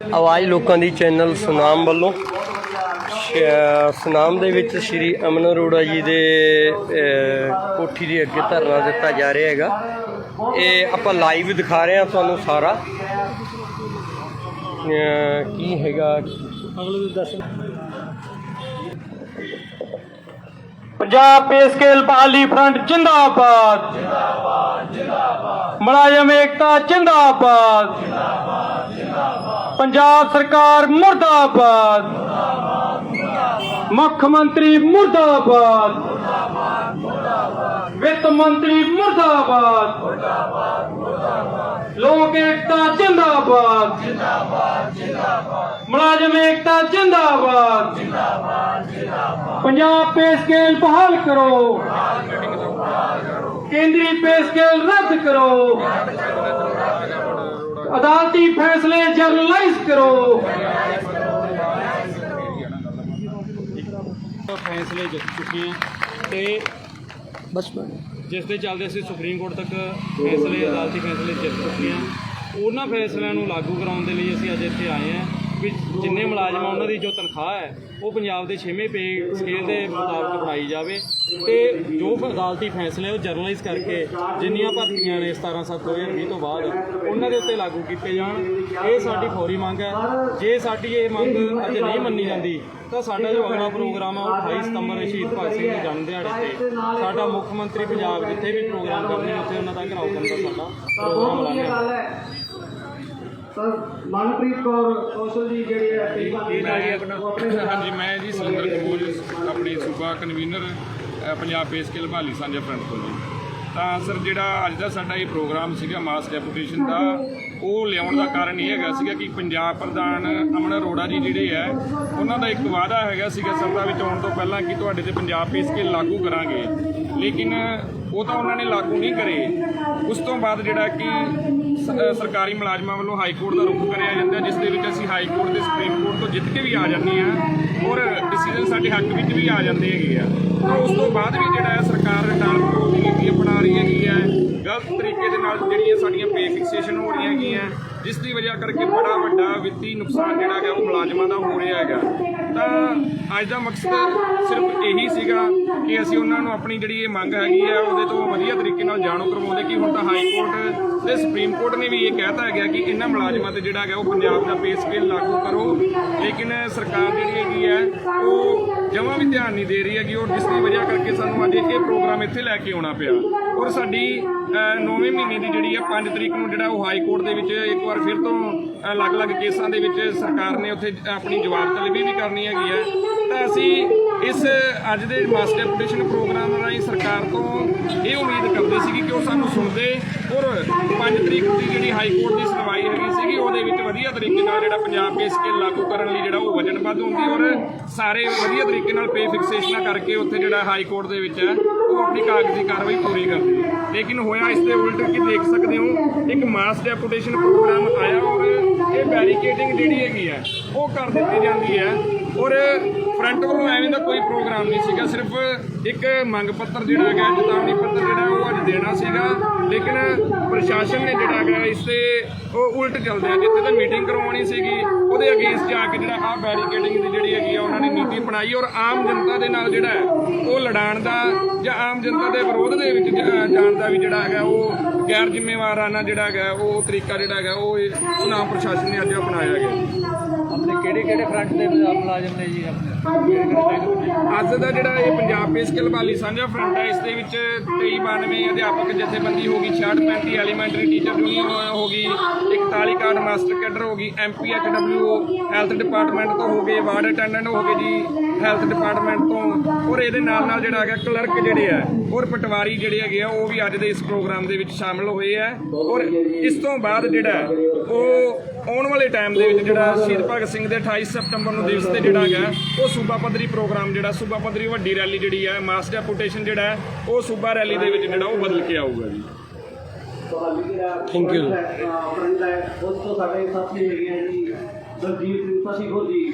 ਆਵਾਜ਼ ਲੋਕਾਂ ਦੀ ਚੈਨਲ ਸੁਨਾਮ ਵੱਲੋਂ। ਸੁਨਾਮ ਦੇ ਵਿੱਚ ਸ਼੍ਰੀ ਅਮਨ ਅਰੋੜਾ ਜੀ ਦੇ ਕੋਠੀ ਦੇ ਅੱਗੇ ਧਰਨਾ ਦਿੱਤਾ ਜਾ ਰਿਹਾ ਹੈਗਾ। ਇਹ ਆਪਾਂ ਲਾਈਵ ਦਿਖਾ ਰਹੇ ਹਾਂ ਤੁਹਾਨੂੰ ਸਾਰਾ। ਕੀ ਹੈਗਾ? ਪੰਜਾਬ ਪੇ ਸਕੇਲ ਬਹਾਲੀ ਫਰੰਟ ਜਿੰਦਾਬਾਦ ਜਿੰਦਾਬਾਦ। ਜਿੰਦਾਬਾਦ। ਮੁਲਾਜ਼ਮ ਏਕਤਾ ਜਿੰਦਾਬਾਦ। ਜਿੰਦਾਬਾਦ। ਜਿੰਦਾਬਾਦ ਪੰਜਾਬ ਸਰਕਾਰ ਮੁਰਦਾਬਾਦ। ਮੁੱਖ ਮੰਤਰੀ ਮੁਰਦਾਬਾਦ। ਵਿੱਤ ਮੰਤਰੀ ਮੁਰਦਾਬਾਦ। ਲੋਕ ਏਕਤਾ ਜਿੰਦਾਬਾਦ। ਜਿੰਦਾਬਾਦ। ਜਿੰਦਾਬਾਦ। ਮੁਲਾਜ਼ਮ ਏਕਤਾ ਜਿੰਦਾਬਾਦ। ਪੰਜਾਬ ਪੇ ਸਕੇਲ ਬਹਾਲ ਕਰੋ। ਕੇਂਦਰੀ ਪੇ ਸਕੇਲ ਰੱਦ ਕਰੋ। ਅਦਾਲਤੀ ਫੈਸਲੇ ਜਰਨਲਾਈਜ਼ ਕਰੋ। ਫੈਸਲੇ ਜਿੱਤ ਚੁੱਕੇ ਆ ਤੇ ਬਸ। ਜਿਸ ਦੇ ਚੱਲਦੇ ਅਸੀਂ ਸੁਪਰੀਮ ਕੋਰਟ ਤੱਕ ਫੈਸਲੇ ਅਦਾਲਤੀ ਫੈਸਲੇ ਜਿੱਤ ਚੁੱਕੇ ਹਾਂ। ਉਹਨਾਂ ਫੈਸਲਿਆਂ ਨੂੰ ਲਾਗੂ ਕਰਾਉਣ ਦੇ ਲਈ ਅਸੀਂ ਅੱਜ ਇੱਥੇ ਆਏ ਹਾਂ। ਵੀ ਜਿੰਨੇ ਮੁਲਾਜ਼ਮ ਆ ਉਹਨਾਂ ਦੀ ਜੋ ਤਨਖਾਹ ਹੈ ਉਹ ਪੰਜਾਬ ਦੇ 6ਵੇਂ ਪੇ ਸਕੇਲ ਦੇ ਮੁਤਾਬਕ ਬਣਾਈ ਜਾਵੇ। ਤੇ ਜੋ ਅਦਾਲਤੀ ਫੈਸਲੇ ਉਹ ਜਰਨਲਾਈਜ਼ ਕਰਕੇ ਜਿੰਨੀਆਂ ਭਰਤੀਆਂ ਨੇ 17 7 2020 ਤੋਂ ਬਾਅਦ ਉਹਨਾਂ ਦੇ ਉੱਤੇ ਲਾਗੂ ਕੀਤੇ ਜਾਣ। ਇਹ ਸਾਡੀ ਫੌਰੀ ਮੰਗ ਹੈ। ਜੇ ਸਾਡੀ ਇਹ ਮੰਗ ਅੱਜ ਨਹੀਂ ਮੰਨੀ ਜਾਂਦੀ ਤਾਂ ਸਾਡਾ ਜੋ ਅਗਲਾ ਪ੍ਰੋਗਰਾਮ ਆ ਉਹ 28 ਸਤੰਬਰ ਸ਼ਹੀਦ ਭਗਤ ਸਿੰਘ ਦੇ ਜਨਮ ਦਿਹਾੜੇ ਤੇ ਸਾਡਾ ਮੁੱਖ ਮੰਤਰੀ ਪੰਜਾਬ ਜਿੱਥੇ ਵੀ ਪ੍ਰੋਗਰਾਮ ਕਰਨੇ ਉੱਥੇ ਉਹਨਾਂ ਦਾ ਘਰਾਓ ਕਰਨ ਦਾ ਸਾਡਾ ਪ੍ਰੋਗਰਾਮ ਲਾਇਆ ਸਰ ਮਨਪ੍ਰੀਤ ਕੌਰ ਕੌਸ਼ਲ ਜੀ ਜਿਹੜੇ ਆ ਹਾਂਜੀ ਮੈਂ ਜੀ ਸੁਰਿੰਦਰ ਕਪੂਰ ਆਪਣੀ ਸੂਬਾ ਕਨਵੀਨਰ ਪੰਜਾਬ ਪੇ ਸਕੇਲ ਬਹਾਲੀ ਸਾਂਝਾ ਫਰੰਟ ਤੋਂ ਜੀ। ਤਾਂ ਸਰ ਜਿਹੜਾ ਅੱਜ ਦਾ ਸਾਡਾ ਇਹ ਪ੍ਰੋਗਰਾਮ ਸੀਗਾ ਮਾਸ ਡੈਪੂਟੇਸ਼ਨ ਦਾ, ਉਹ ਲਿਆਉਣ ਦਾ ਕਾਰਨ ਇਹ ਹੈਗਾ ਸੀਗਾ ਕਿ ਪੰਜਾਬ ਪ੍ਰਧਾਨ ਅਮਨ ਅਰੋੜਾ ਜੀ ਜਿਹੜੇ ਹੈ ਉਹਨਾਂ ਦਾ ਇੱਕ ਵਾਅਦਾ ਹੈਗਾ ਸੀਗਾ ਸੱਤਾ ਵਿੱਚ ਆਉਣ ਤੋਂ ਪਹਿਲਾਂ ਕਿ ਤੁਹਾਡੇ ਤੇ ਪੰਜਾਬ ਪੀਸ ਕੇ ਲਾਗੂ ਕਰਾਂਗੇ। ਲੇਕਿਨ ਉਹ ਤਾਂ ਉਹਨਾਂ ਨੇ ਲਾਗੂ ਨਹੀਂ ਕਰੇ। ਉਸ ਤੋਂ ਬਾਅਦ ਜਿਹੜਾ ਕਿ ਸਰਕਾਰੀ ਮੁਲਾਜ਼ਮਾਂ ਵੱਲੋਂ ਹਾਈ ਕੋਰਟ ਦਾ ਰੁਖ ਕਰਿਆ ਜਾਂਦਾ, ਜਿਸ ਦੇ ਵਿੱਚ ਅਸੀਂ ਹਾਈ ਕੋਰਟ ਤੇ ਸੁਪਰੀਮ ਕੋਰਟ ਤੋਂ ਜਿੱਤ ਕੇ ਵੀ ਆ ਜਾਂਦੇ ਹਾਂ ਔਰ ਡਿਸੀਜਨ ਸਾਡੇ ਹੱਕ ਵਿੱਚ ਵੀ ਆ ਜਾਂਦੇ ਹੈਗੇ ਆ। ਤਾਂ ਉਸ ਤੋਂ ਬਾਅਦ ਵੀ ਜਿਹੜਾ ਹੈ ਸਰਕਾਰ ਰਿਟਰਨ ਕਰੋ ਦੀ ਨੀਤੀ ਅਪਣਾ ਹੈਗੀ ਹੈ। ਗਲਤ ਤਰੀਕੇ ਦੇ ਨਾਲ ਜਿਹੜੀਆਂ ਸਾਡੀਆਂ ਪੇ ਫਿਕਸੇਸ਼ਨ ਹੋ ਰਹੀਆਂ ਹੈਗੀਆਂ ਜਿਸ ਦੀ ਵਜ੍ਹਾ ਕਰਕੇ ਬੜਾ ਵੱਡਾ ਵਿੱਤੀ ਨੁਕਸਾਨ ਜਿਹੜਾ ਹੈਗਾ ਉਹ ਮੁਲਾਜ਼ਮਾਂ ਦਾ ਹੋ ਰਿਹਾ ਹੈਗਾ। ਤਾਂ ਅੱਜ ਦਾ ਮਕਸਦ ਸਿਰਫ ਇਹੀ ਸੀਗਾ ਕਿ ਅਸੀਂ ਉਹਨਾਂ ਨੂੰ ਆਪਣੀ ਜਿਹੜੀ ਇਹ ਮੰਗ ਹੈਗੀ ਆ ਉਹਦੇ ਤੋਂ ਵਧੀਆ ਤਰੀਕੇ ਨਾਲ ਜਾਣੂ ਕਰਵਾਉਂਦੇ ਕਿ ਹੁਣ ਤਾਂ ਹਾਈ ਕੋਰਟ ਤੇ ਸੁਪਰੀਮ ਕੋਰਟ ਨੇ ਵੀ ਇਹ ਕਹਿਤਾ ਹੈਗਾ ਕਿ ਇਹਨਾਂ ਮੁਲਾਜ਼ਮਾਂ ਤੇ ਜਿਹੜਾ ਹੈਗਾ ਉਹ ਪੰਜਾਬ ਦਾ ਪੇ ਸਕੇਲ ਲਾਗੂ ਕਰੋ। ਲੇਕਿਨ ਸਰਕਾਰ ਜਿਹੜੀ ਹੈਗੀ ਹੈ, ਉਹ ਜਮਾਂ ਵੀ ਧਿਆਨ ਨਹੀਂ ਦੇ ਰਹੀ ਹੈਗੀ ਔਰ ਜਿਸ ਦੀ ਵਜ੍ਹਾ ਕਰਕੇ ਸਾਨੂੰ ਅੱਜ ਇਹ ਪ੍ਰੋਗਰਾਮ ਇੱਥੇ ਲੈ ਕੇ ਆਉਣਾ ਪਿਆ। ਔਰ ਸਾਡੀ 9ਵੇਂ ਮਹੀਨੇ ਦੀ ਜਿਹੜੀ ਹੈ 5 ਤਰੀਕ ਨੂੰ ਜਿਹੜਾ ਉਹ ਹਾਈ ਕੋਰਟ ਦੇ ਵਿੱਚ ਇੱਕ ਵਾਰ ਫਿਰ ਤੋਂ ਅਲੱਗ-ਅਲੱਗ ਕੇਸਾਂ ਦੇ ਵਿੱਚ ਸਰਕਾਰ ਨੇ ਉੱਥੇ ਆਪਣੀ ਜਵਾਬ ਤਲਬੀ ਵੀ ਕਰਨੀ ਹੈਗੀ ਹੈ। ਤਾਂ ਅਸੀਂ ਇਸ ਅੱਜ ਦੇ ਮਾਸ ਡੈਪੂਟੇਸ਼ਨ ਪ੍ਰੋਗਰਾਮ ਰਾਹੀਂ ਸਰਕਾਰ ਤੋਂ ਇਹ ਉਮੀਦ ਕਰਦੇ ਸੀਗੇ ਕਿ ਉਹ ਸਾਨੂੰ ਸੁਣਦੇ ਔਰ 5 ਤਰੀਕ ਦੀ ਜਿਹੜੀ ਹਾਈ ਕੋਰਟ ਦੀ ਸੁਣਵਾਈ ਉਹਦੇ ਵਿੱਚ ਵਧੀਆ ਤਰੀਕੇ ਨਾਲ ਜਿਹੜਾ ਪੰਜਾਬ ਪੇ ਸਕੇਲ ਲਾਗੂ ਕਰਨ ਲਈ ਜਿਹੜਾ ਉਹ ਵਜਨਬੱਧ ਹੁੰਦੀ ਔਰ ਸਾਰੇ ਵਧੀਆ ਤਰੀਕੇ ਨਾਲ ਪੇ ਫਿਕਸੇਸ਼ਨਾਂ ਕਰਕੇ ਉੱਥੇ ਜਿਹੜਾ ਹਾਈ ਕੋਰਟ ਦੇ ਵਿੱਚ ਹੈ, ਉਹ ਆਪਣੀ ਕਾਗਜ਼ੀ ਕਾਰਵਾਈ ਪੂਰੀ ਕਰਦੀ ਹੈ। ਲੇਕਿਨ ਹੋਇਆ ਇਸ ਦੇ ਉਲਟ ਕਿ ਦੇਖ ਸਕਦੇ ਹੋ, ਇੱਕ ਮਾਸ ਡੈਪੂਟੇਸ਼ਨ ਪ੍ਰੋਗਰਾਮ ਆਇਆ ਔਰ ਇਹ ਬੈਰੀਕੇਡਿੰਗ ਜਿਹੜੀ ਹੈਗੀ ਹੈ, ਉਹ ਕਰ ਦਿੱਤੀ ਜਾਂਦੀ ਹੈ ਔਰ ਫਰੰਟ ਵੱਲੋਂ ਐਵੇਂ ਦਾ ਕੋਈ ਪ੍ਰੋਗਰਾਮ ਨਹੀਂ ਸੀਗਾ, ਸਿਰਫ ਇੱਕ ਮੰਗ ਪੱਤਰ ਜਿਹੜਾ ਹੈਗਾ ਚੇਤਾਵਨੀ ਪੱਤਰ ਜਿਹੜਾ ਉਹ ਅੱਜ ਦੇਣਾ ਸੀਗਾ। ਲੇਕਿਨ ਪ੍ਰਸ਼ਾਸਨ ਨੇ ਜਿਹੜਾ ਹੈਗਾ, ਇਸ ਤੇ ਉਹ ਉਲਟ ਚੱਲਦੇ ਆ। ਜਿੱਥੇ ਤਾਂ ਮੀਟਿੰਗ ਕਰਵਾਉਣੀ ਸੀਗੀ, ਉਹਦੇ ਅਗੇਂਸਟ ਜਾ ਕੇ ਜਿਹੜਾ ਆ ਬੈਰੀਕੇਡਿੰਗ ਦੀ ਜਿਹੜੀ ਹੈਗੀ ਆ, ਉਹਨਾਂ ਨੇ ਨੀਤੀ ਬਣਾਈ ਔਰ ਆਮ ਜਨਤਾ ਦੇ ਨਾਲ ਜਿਹੜਾ ਹੈ, ਉਹ ਲੜਾਣ ਦਾ ਜਾਂ ਆਮ ਜਨਤਾ ਦੇ ਵਿਰੋਧ ਦੇ ਵਿੱਚ ਜਾਣ ਦਾ ਵੀ ਜਿਹੜਾ ਹੈਗਾ, ਉਹ ਗੈਰ ਜ਼ਿੰਮੇਵਾਰਾਨਾ ਜਿਹੜਾ ਹੈਗਾ, ਉਹ ਤਰੀਕਾ ਜਿਹੜਾ ਹੈਗਾ, ਉਹ ਇਹ ਚੁਣਾਵ ਪ੍ਰਸ਼ਾਸਨ ਨੇ ਅੱਜ ਅਪਣਾਇਆ ਗਿਆ ਕਿਹੜੇ ਕਿਹੜੇ ਫਰੰਟ ਦੇ ਮੁਲਾਜ਼ਮ ਨੇ ਜੀ ਅੱਜ ਦਾ ਜਿਹੜਾ ਇਹ ਪੰਜਾਬ ਪੇ ਸਕੇਲ ਵਾਲੀ ਸਾਂਝਾ ਫਰੰਟ ਹੈ, ਇਸ ਦੇ ਵਿੱਚ 2392 ਅਧਿਆਪਕ ਜਥੇਬੰਦੀ ਹੋ ਗਈ 6635 ਐਲੀਮੈਂਟਰੀ ਟੀਚਰ ਯੂਨੀਅਨ ਹੋ ਗਈ 41 ਕਾਰਡ ਮਾਸਟਰ ਕੈਡਰ ਹੋ ਗਈ ਐਮਪੀਐਚਡਬਲਿਊ ਹੈਲਥ ਡਿਪਾਰਟਮੈਂਟ ਤੋਂ ਹੋ ਗਏ ਵਾਰਡ ਅਟੈਂਡੈਂਟ ਹੋ ਗਏ ਜੀ ਹੈਲਥ ਡਿਪਾਰਟਮੈਂਟ ਤੋਂ। ਔਰ ਇਹਦੇ ਨਾਲ ਨਾਲ ਜਿਹੜਾ ਹੈਗਾ ਕਲਰਕ ਜਿਹੜੇ ਆ, ਔਰ ਪਟਵਾਰੀ ਜਿਹੜੇ ਹੈਗੇ ਆ, ਉਹ ਵੀ ਅੱਜ ਦੇ ਇਸ ਪ੍ਰੋਗਰਾਮ ਦੇ ਵਿੱਚ ਸ਼ਾਮਲ ਹੋਏ ਆ। ਔਰ ਇਸ ਤੋਂ ਬਾਅਦ ਜਿਹੜਾ, ਉਹ ਆਉਣ ਵਾਲੇ ਟਾਈਮ ਦੇ ਵਿੱਚ ਜਿਹੜਾ ਸ਼ਹੀਦ ਭਗਤ ਸਿੰਘ ਦੇ 28 ਸਤੰਬਰ ਨੂੰ ਦਿਵਸ ਤੇ ਜਿਹੜਾ ਹੈਗਾ ਉਹ ਸੂਬਾ ਪੱਧਰੀ ਪ੍ਰੋਗਰਾਮ ਜਿਹੜਾ ਸੂਬਾ ਪੱਧਰੀ ਵੱਡੀ ਰੈਲੀ ਜਿਹੜੀ ਹੈ ਮਾਸ ਡੈਪੂਟੇਸ਼ਨ ਜਿਹੜਾ ਉਹ ਸੂਬਾ ਰੈਲੀ ਦੇ ਵਿੱਚ ਜਿਹੜਾ ਉਹ ਬਦਲ ਕੇ ਆਊਗਾ ਜੀ। ਥੈਂਕ ਯੂ ਉਸ ਤੋਂ ਸਾਡੇ ਸਾਥੀ ਹੈਗੇ ਆ ਜੀ ਦਲਜੀਤ ਸਿੰਘ ਸਸੀਖੋ ਜੀ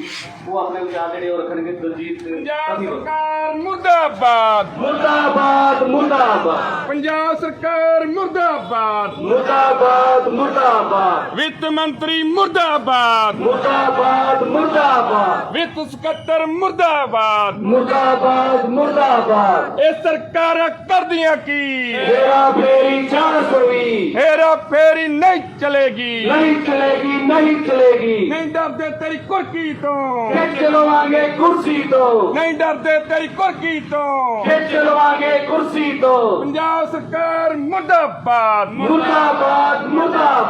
ਉਹ ਆਪਣੇ ਵਿਚਾਰ ਜਿਹੜੇ ਉਹ ਰੱਖਣਗੇ ਦਲਜੀਤ ਸਿੰਘ ਸਰਕਾਰ ਮੁਰਦਾਬਾਦ ਮੁਰਦਾਬਾਦ ਮੁਰਦਾਬਾਦ। ਪੰਜਾਬ ਸਰਕਾਰ ਮੁਰਦਾਬਾਦ। ਮੁਰਦਾਬਾਦ। ਮੁਰਦਾਬਾਦ ਵਿੱਤ ਮੰਤਰੀ ਮੁਰਦਾਬਾਦ ਮੁਰਦਾਬਾਦ ਮੁਰਦਾਬਾਦ ਵਿੱਤ ਸਕੱਤਰ ਮੁਰਦਾਬਾਦ ਮੁਰਦਾਬਾਦ ਮੁਰਦਾਬਾਦ ਇਹ ਸਰਕਾਰਾਂ ਕਰਦੀਆਂ ਕੀ ਮੇਰਾ ਫੇਰੀ 420 ਹੇਰਾ ਫੇਰੀ ਨਹੀਂ ਚਲੇਗੀ ਨਹੀਂ ਚਲੇਗੀ ਨਹੀਂ ਚਲੇਗੀ ਨਹੀਂ ਡਰਦੇ ਤੇਰੀ ਕੁਰਕੀ ਤੋਂ ਖਿੱਚ ਲਵਾਂਗੇ ਕੁਰਸੀ ਤੋਂ ਨਹੀਂ ਡਰਦੇ ਤੇਰੀ ਕੁਰਕੀ ਤੋਂ ਖਿੱਚ ਲਵਾਂਗੇ ਕੁਰਸੀ ਤੋਂ ਪੰਜਾਬ ਸਰਕਾਰ ਮੁਰਦਾਬਾਦ ਮੁਰਦਾਬਾਦ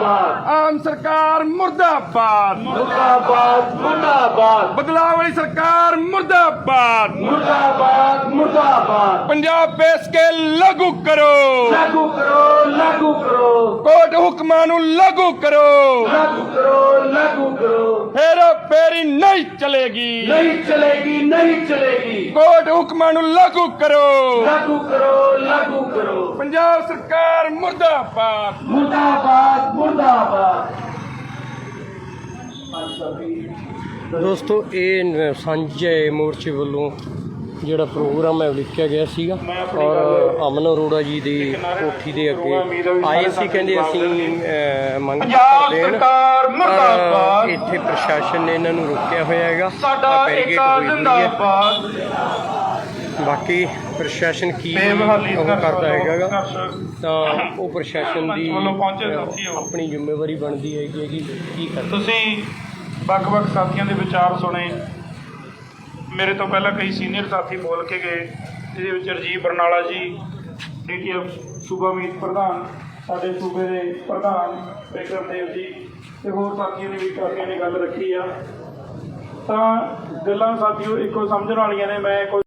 ਮੁਰਦਾਬਾਦ। ਆਮ ਸਰਕਾਰ ਮੁਰਦਾਬਾਦ। ਮੁਰਦਾਬਾਦ ਮੁਰਦਾਬਾਦ। ਬਦਲਾਅ ਵਾਲੀ ਸਰਕਾਰ ਮੁਰਦਾਬਾਦ। ਮੁਰਦਾਬਾਦ ਮੁਰਦਾਬਾਦ। ਪੰਜਾਬ ਪੇ ਸਕੇਲ ਲਾਗੂ ਕਰੋ। ਲਾਗੂ ਕਰੋ ਲਾਗੂ ਕਰੋ। ਕੋਰਟ ਹੁਕਮਾਂ ਨੂੰ ਲਾਗੂ ਕਰੋ। ਲਾਗੂ ਕਰੋ ਲਾਗੂ ਕਰੋ। ਹੇਰਾ ਫੇਰੀ ਨਹੀਂ ਚਲੇਗੀ। ਨਹੀਂ ਚਲੇਗੀ ਨਹੀਂ ਚਲੇਗੀ। ਕੋਰਟ ਹੁਕਮਾਂ ਨੂੰ ਲਾਗੂ ਕਰੋ। ਲਾਗੂ ਕਰੋ ਲਾਗੂ ਕਰੋ। ਪੰਜਾਬ ਸਰਕਾਰ ਮੁਰਦਾਬਾਦ। ਮੁਰਦਾਬਾਦ ਮੁਰਦਾਬਾਦ। ਦੋਸਤੋ ਇਹ ਸਾਂਝੇ ਮੋਰਚੇ ਵੱਲੋਂ ਜਿਹੜਾ ਪ੍ਰੋਗਰਾਮ ਹੈ ਉਹ ਲਿਖਿਆ ਗਿਆ ਸੀਗਾ ਔਰ ਅਮਨ ਅਰੋੜਾ ਜੀ ਦੀ ਕੋਠੀ ਦੇ ਅੱਗੇ ਆਏ ਸੀ ਕਹਿੰਦੇ ਅਸੀਂ ਮੰਗ ਪੰਜਾਬ ਕਰਦੇ ਹਾਂ ਸਰਕਾਰ। ਇੱਥੇ ਪ੍ਰਸ਼ਾਸਨ ਨੇ ਇਹਨਾਂ ਨੂੰ ਰੋਕਿਆ ਹੋਇਆ ਹੈਗਾ। ਸਾਡਾ ਏਕਾ। ਜ਼ਿੰਦਾਬਾਦ। ਬਾਕੀ ਪ੍ਰਸ਼ਾਸਨ ਕੀ ਉਹ ਕਰਦਾ ਹੈਗਾ ਤਾਂ ਉਹ ਪ੍ਰਸ਼ਾਸਨ ਦੀ। ਆਪਣੀ ਜ਼ਿੰਮੇਵਾਰੀ ਬਣਦੀ ਹੈਗੀ ਹੈ ਕਿ ਕੀ ਕਰਨਾ। ਤੁਸੀਂ ਵੱਖ-ਵੱਖ ਸਾਥੀਆਂ ਦੇ ਵਿਚਾਰ ਸੁਣੇ। ਮੇਰੇ ਤੋਂ ਪਹਿਲਾਂ ਕਈ ਸੀਨੀਅਰ ਸਾਥੀ ਬੋਲ ਕੇ ਗਏ ਜਿਹਦੇ ਵਿੱਚ ਰਜੀਵ ਬਰਨਾਲਾ ਜੀ ਡੀਟੀਐਫ ਸੂਬਾ ਮੀਤ ਪ੍ਰਧਾਨ ਸਾਡੇ ਸੂਬੇ ਦੇ ਪ੍ਰਧਾਨ ਵਿਕਰਮ ਦੇਵ ਜੀ ਤੇ ਹੋਰ ਸਾਥੀਆਂ ਨੇ ਵੀ ਕਾਫੀਆਂ ਨੇ ਗੱਲ ਰੱਖੀ ਆ। ਤਾਂ ਗੱਲਾਂ ਸਾਥੀਓ ਇੱਕੋ ਸਮਝਣ ਵਾਲੀਆਂ ਨੇ, ਮੈਂ ਕੋਈ